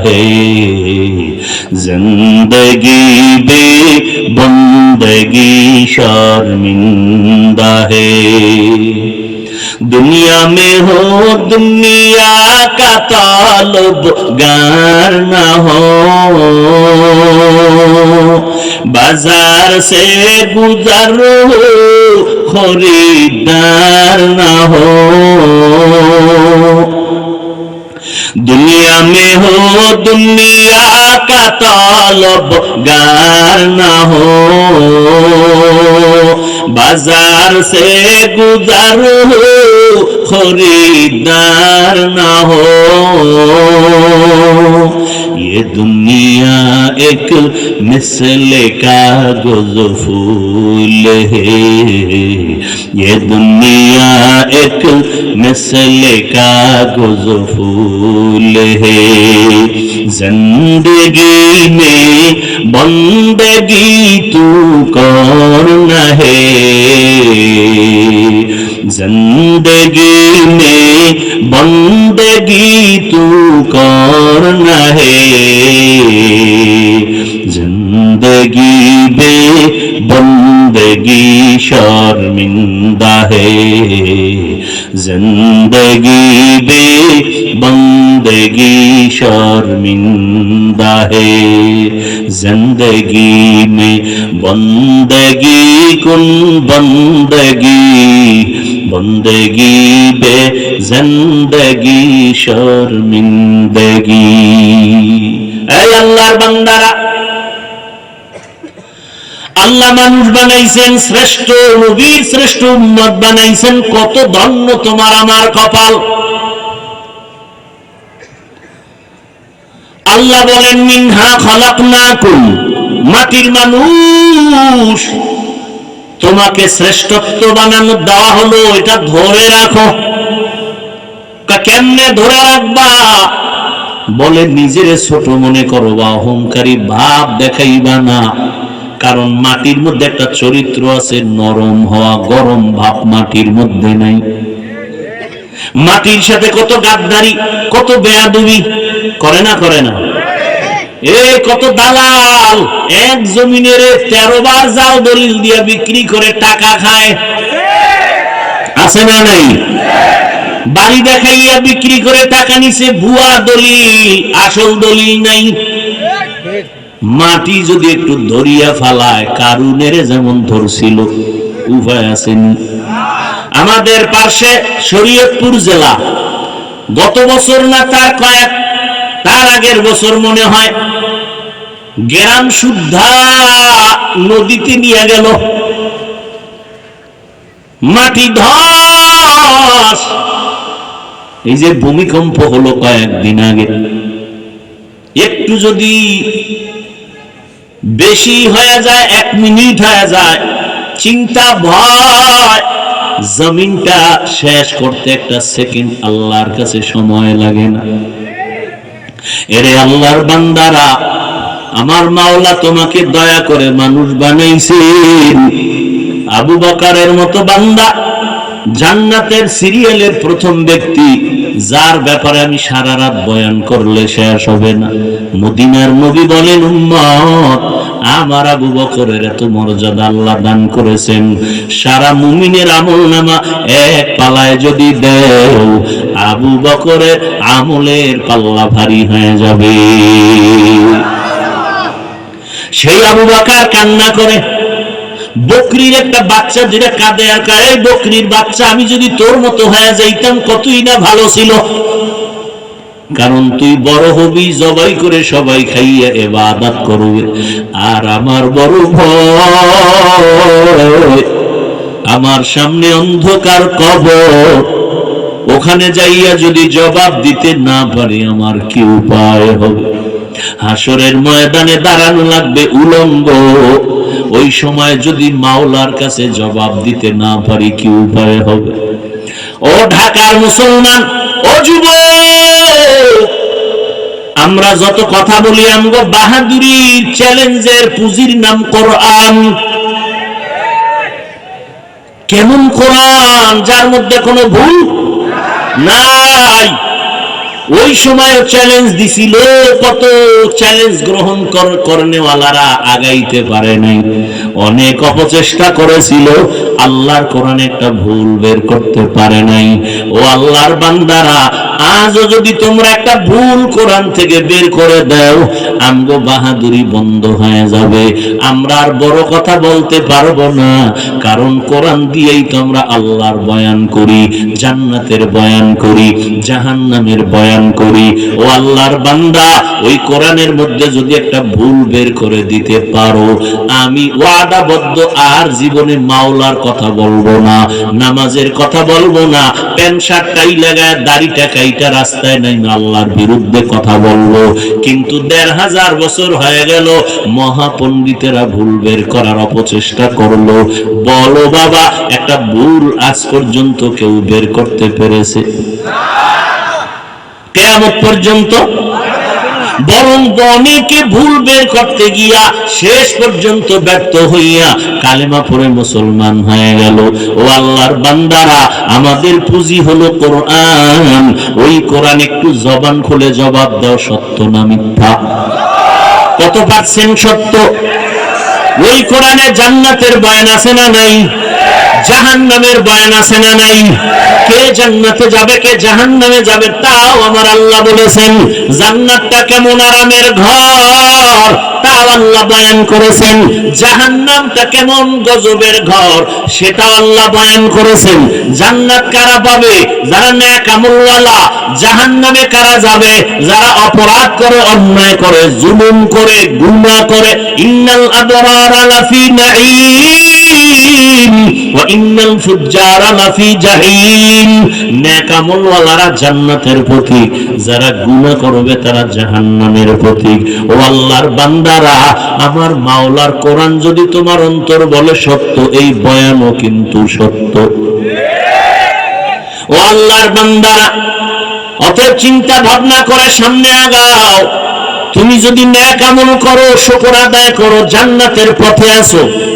है जिंदगी बे बंदगी शर्मिंदा है दुनिया में हो दुनिया का तालब गार न हो बाजार से गुजर हो खरीदार न हो दुनिया में हो दुनिया का तालब गार न हो बाजार से गुजर हो खरीदार न हो دنیا ایک مثل کا گز فول ہے۔ یہ دنیا ایک مثل کا گز فول ہے۔ زندگی میں بندگی تو کون ہے۔ زندگی میں بندگی تو کون چھوڑنا ہے۔ زندگی بے بندگی شرمندہ ہے۔ زندگی بے بندگی شرمندہ ہے۔ زندگی میں بندگی کن بندگی بندگی بے زندگی شرمندگی اے اللہ بندرہ আল্লাহ মানুষ বানাইছেন শ্রেষ্ঠ নবীর শ্রেষ্ঠ উম্মত বানাইছেন কত ধন্য তোমার আমার কপাল আল্লাহ বলেন, মিনহা খালাকনাকুম। মাটির মানুষ, তোমাকে শ্রেষ্ঠত্ব বানানো দেওয়া হলো, এটা ধরে রাখো। কেমনে ধরে রাখবা? বলে, নিজের ছোট মনে করো বা অহংকারী ভাব দেখাইবা না। কারণ মাটির মধ্যে একটা চরিত্র আছে, নরম হওয়া গরম ভাব মাটির মধ্যে নাই। মাটির সাথে কত গাদ্দারি, কত বেয়াদুবি। করে না করে না। এ কত দালাল, এক জমিনের তেরো বার জাল দলিল দিয়ে বিক্রি করে টাকা খায়। আছে না নাই? বাড়ি দেখাইয়া বিক্রি করে টাকা নিছে ভুয়া দলিল, আসল দলিল নাই। মাটি যদি একটু ধরিয়া ফালায়, কারুনের যেমন ধরছিল, উভয় আসেনি আমাদের পাশে শরীয়তপুর জেলা। গত বছর না তার কয়েক, তার আগের বছর মনে হয় গ্রাম শুদ্ধা নদীতে নিয়ে গেল। মাটি ধস। এই যে ভূমিকম্প হলো কয়েকদিন আগে। একটু যদি বেশি হয়ে যায়, এক মিনিট হয়ে যায়, চিন্তা ভয়। জমিনটা শেষ করতে একটা সেকেন্ড আল্লাহর কাছে সময় লাগে না। এরে আল্লাহর বান্দারা, আমার মাওলা তোমাকে দয়া করে মানুষ বানাইছেন আবু বকারের মতো বান্দা, জান্নাতের সিরিয়ালের প্রথম ব্যক্তি, যার ব্যাপারে আমি সারা রাত বয়ান করলে শেষ হবে না। মদিনার নবী বলেন, উম্মত আমার আবু বকরের এত মর্যাদা আল্লাহ দান করেছেন। সারা মুমিনের আমল নামা এক পালায় যদি দেও, আবু বকরের আমলের পাল্লা ভারী হয়ে যাবে। সেই আবু বাকার কান্না করে, বকরির একটা বাচ্চা যেটা কাঁদে আর কায় "এই বকরির বাচ্চা, আমি যদি তোর মতো হয়ে যাইতাম, কতই না ভালো ছিল? কারণ তুই বড় হবি, জবাই করে সবাই খাইয়া এবাদাত করবে। আর আমার বড় ভয় আমার সামনে অন্ধকার কবর, ওখানে যাইয়া যদি জবাব দিতে না পারি, আমার কি উপায় হবে? হাসরের ময়দানে দাঁড়ানো লাগবে উলঙ্গ। ওই সময় যদি মাওলার কাছে জবাব দিতে না পারি, কি উপায় হবে? ও ঢাকার মুসলমান, ও যুব আমরা যত কথা বলি আমগো বাহাদুরির চ্যালেঞ্জের পুঁজির নাম কোরআন কেমন কোরআন যার মধ্যে কোনো ভুল নাই ওই সময় চ্যালেঞ্জ দিছিল কত চ্যালেঞ্জ গ্রহণ কর- করনেওয়ালারা আগাইতে পারে নাই অনেক অপচেষ্টা করেছিল আল্লাহর কোরআনে একটা ভুল বের করতে পারে নাই। ও আল্লাহর বান্দারা, আজও যদি তোমরা একটা ভুল কোরআন থেকে বের করে দাও, আমগো বাহাদুরি বন্ধ হয়ে যাবে। আমরা আর বড় কথা বলতে পারব না, কারণ কোরআন দিয়েই তো আমরা আল্লাহর বয়ান করি, জান্নাতের বয়ান করি, জাহান্নামের বয়ান করি। ও আল্লাহর বান্দা, ওই কোরআনের মধ্যে যদি একটা ভুল বের করে দিতে পারো, আমি ওয়াদাবদ্ধ আর জীবনে মাওলার কথা বলব না, নামাজের কথা বলব না, প্যান্ট শার্টটাই লাগায়, দাড়িটা কাইটা রাস্তায় নাই আল্লাহর বিরুদ্ধে কথা বলব। কিন্তু দেড় হাজার বছর হয়ে গেল, মহাপণ্ডিতেরা ভুল বের করার অপচেষ্টা করল। বলো বাবা, একটা ভুল আজ পর্যন্ত কেউ বের করতে পেরেছে। কেয়ামত পর্যন্ত বরং অনেকে ভুল বের করতে গিয়া শেষ পর্যন্ত ব্যর্থ হইয়া কালেমা পড়ে মুসলমান হয়ে গেল। ও আল্লাহর বান্দারা, আমাদের পুঁজি হলো কোরআন। ওই কোরআন একটু জবান খুলে জবাব দাও, সত্য না মিথ্যা? কত পার্সেন্ট সত্য? ওই কোরআনে জান্নাতের বয়ান আছে না নাই? জাহান্নামের বয়ান আছে না নাই? কে জান্নাতে যাবে, কে জাহান্নামে যাবে তাও আমার আল্লাহ বলেছেন, জান্নাতটা কেমন আরামের ঘর, তাও আল্লাহ বয়ান করেছেন। জাহান্নামটা কেমন গজবের ঘর, সেটাও আল্লাহ বয়ান করেছেন। জান্নাত কারা পাবে? যারা ন্যাক আমলওয়ালা জাহান্নামে কারা যাবে? যারা অপরাধ করে, অন্যায় করে, জুলুম করে, গুনাহ করে, ইন্নাল আবরারা লাফি নাঈম। জাহিম। অন্তর বলে সত্য, এই বয়ানও কিন্তু সত্য। ও আল্লাহর বান্দারা অত চিন্তা ভাবনা করে সামনে আগাও। তুমি যদি ন্যাক করো, শুকর আদায় করো, জান্নাতের পথে আসো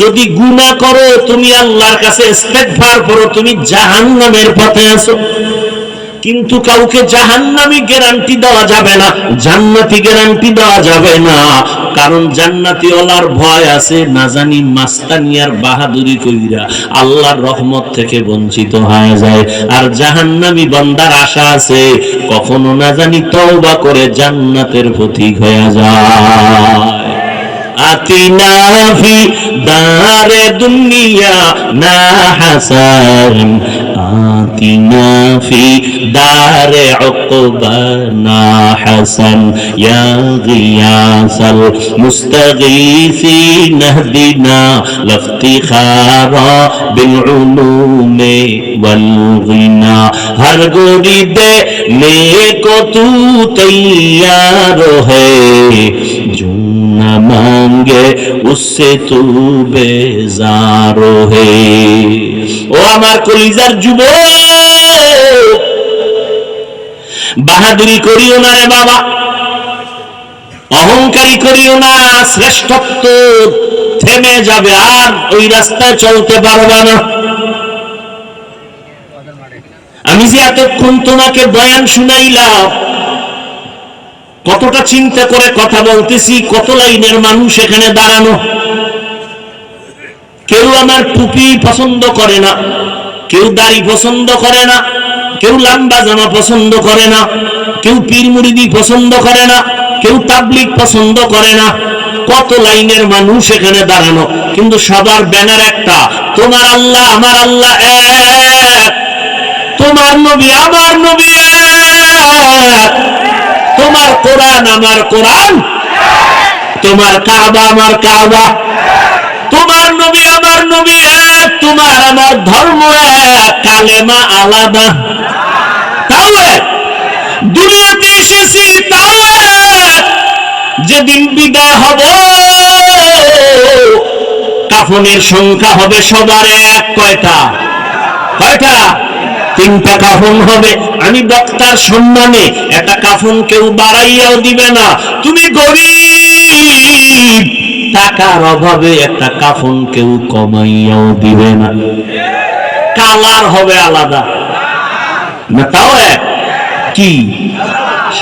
যদি গুনাহ করো, তুমি আল্লাহর কাছে ইস্তেগফার করো, তুমি জাহান্নামের পথে আসো কিন্তু কাউকে জাহান্নামি গ্যারান্টি দেওয়া যাবে না, জান্নাতি গ্যারান্টি দেওয়া যাবে না। কারণ জান্নাতি ওলার ভয় আছে, না জানি মাস্তানিয়ার বাহাদুরি কইরা আল্লাহর রহমত থেকে বঞ্চিত হয়ে যায়। আর জাহান্নামি বান্দার আশা আছে, কখনো না জানি তওবা করে জান্নাতের পথিক হয়ে যায়। আতিনা ফি দারে দুনিয়া না হাসান। آتنا فی دار عقبنا حسن یا غیاس المستغیثی نهدنا لافتخارا بالعلوم والغنا ہر گوری دینے کو تو تیار ہے، جو نہ مانگے اس سے تو بیزار ہے۔ ও আমার কলিজার যুবক, বাহাদুরি করিও না রে বাবা, অহংকারী করিও না, শ্রেষ্ঠত্ব থেমে যাবে, আর ওই রাস্তায় চলতে পারবা না। আমি যে এতক্ষণ তোমাকে বয়ান শুনাইলাম, কতটা চিন্তা করে কথা বলতেছি, কত লাইনের মানুষ এখানে দাঁড়ানো। আমার টুপি পছন্দ করে না। কেউ দাড়ি পছন্দ করে না, কেউ লম্বা জামা পছন্দ করে না, কেউ পীর মুরিদি পছন্দ করে না, কেউ তাবলিক পছন্দ করে না। কত লাইনের মানুষ এখানে দাঁড়ানো, কিন্তু সবার ব্যানার একটা, তোমার আল্লাহ, আমার আল্লাহ এক। তোমার নবী, আমার নবী এক। তোমার কোরআন, আমার কোরআন তোমার কাবা, আমার কাবা। তোমার নবী আমার নবী এক, তোমার আমার ধর্ম এক। কালেমা আলাদা। তাও এক দুনিয়াতে এসেছি তাও এক যেদিন বিদায় হব, কাফনের সংখ্যা হবে সবার এক। কয়টা? কয়টা? তিনটা কাফন হবে। আমি বক্তার সম্মানে একটা কাফন কেউ বাড়াইয়াও দিবে না। তুমি গরিব। টাকার অভাবে একটা কাফন কেউ কমাইয়াও দিবে না। কালার হবে আলাদা। না, তাও এক। কি?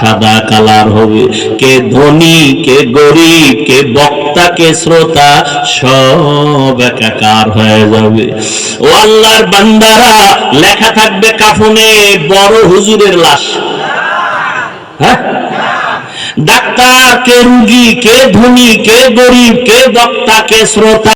সাদা কালার হবে। কে ধনী, কে গরিব, কে বক্তা, কে শ্রোতা, সব একাকার হয়ে যাবে। ও আল্লাহর বান্দারা, লেখা থাকবে কাফনে বড় হুজুরের লাশ। হ্যাঁ? ডাক্তার কে রুগী কে ধনী কে গরিব কে বক্তা কে শ্রোতা